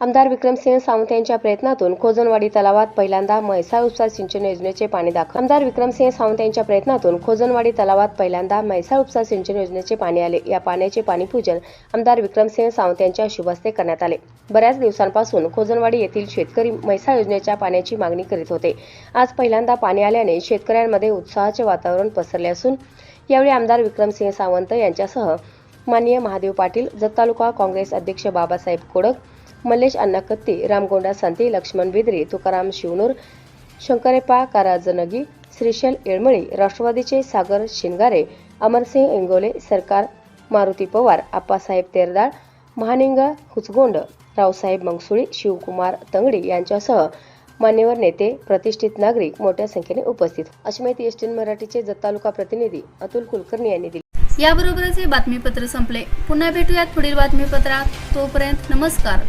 आमदार विक्रमसिंह सावंत यांच्या प्रयत्नातून खोजनवाडी तलावात पहिल्यांदा म्हैसाळ उपसा सिंचन योजनेचे पाणी दाखल. आमदार विक्रमसिंह सावंत यांच्या प्रयत्नातून खोजनवाडी तलावात पहिल्यांदा म्हैसाळ उपसा सिंचन योजनेचे पाणी आले. या पाण्याचे पाणीपूजन आमदार विक्रमसिंह सावंत यांच्या शुभ हस्ते करण्यात आले. बऱ्याच दिवसांपासून खोजनवाडी येथील शेतकरी म्हैसाळ योजनेच्या पाण्याची मागणी करीत होते. आज पहिल्यांदा पाणी आल्याने शेतकऱ्यांमध्ये उत्साहाचे वातावरण पसरले असून यावेळी आमदार विक्रमसिंह सावंत यांच्यासह माननीय महादेव पाटील जत तालुका काँग्रेस अध्यक्ष बाबासाहेब कोडक मल्लेश अण्णाकत्ती रामगोंडा संती लक्ष्मण बिद्री तुकाराम शिवनूर शंकरेपा काराजनगी श्रीशल येळमळी राष्ट्रवादीचे सागर शिनगारे अमरसिंह इंगोले सरकार मारुती पवार आप्पासाहेब तेरदाळ महानिंग हुचगोंड रावसाहेब मंगसुळी शिवकुमार तंगडी यांच्यासह मान्यवर नेते प्रतिष्ठित नागरिक मोठ्या संख्येने उपस्थित. अशी माहिती मराठीचे जत तालुका प्रतिनिधी अतुल कुलकर्णी यांनी दिली. याबरोबरच हे बातमीपत्र संपले. पुन्हा भेटूयात पुढील बातमीपत्रात. तोपर्यंत नमस्कार.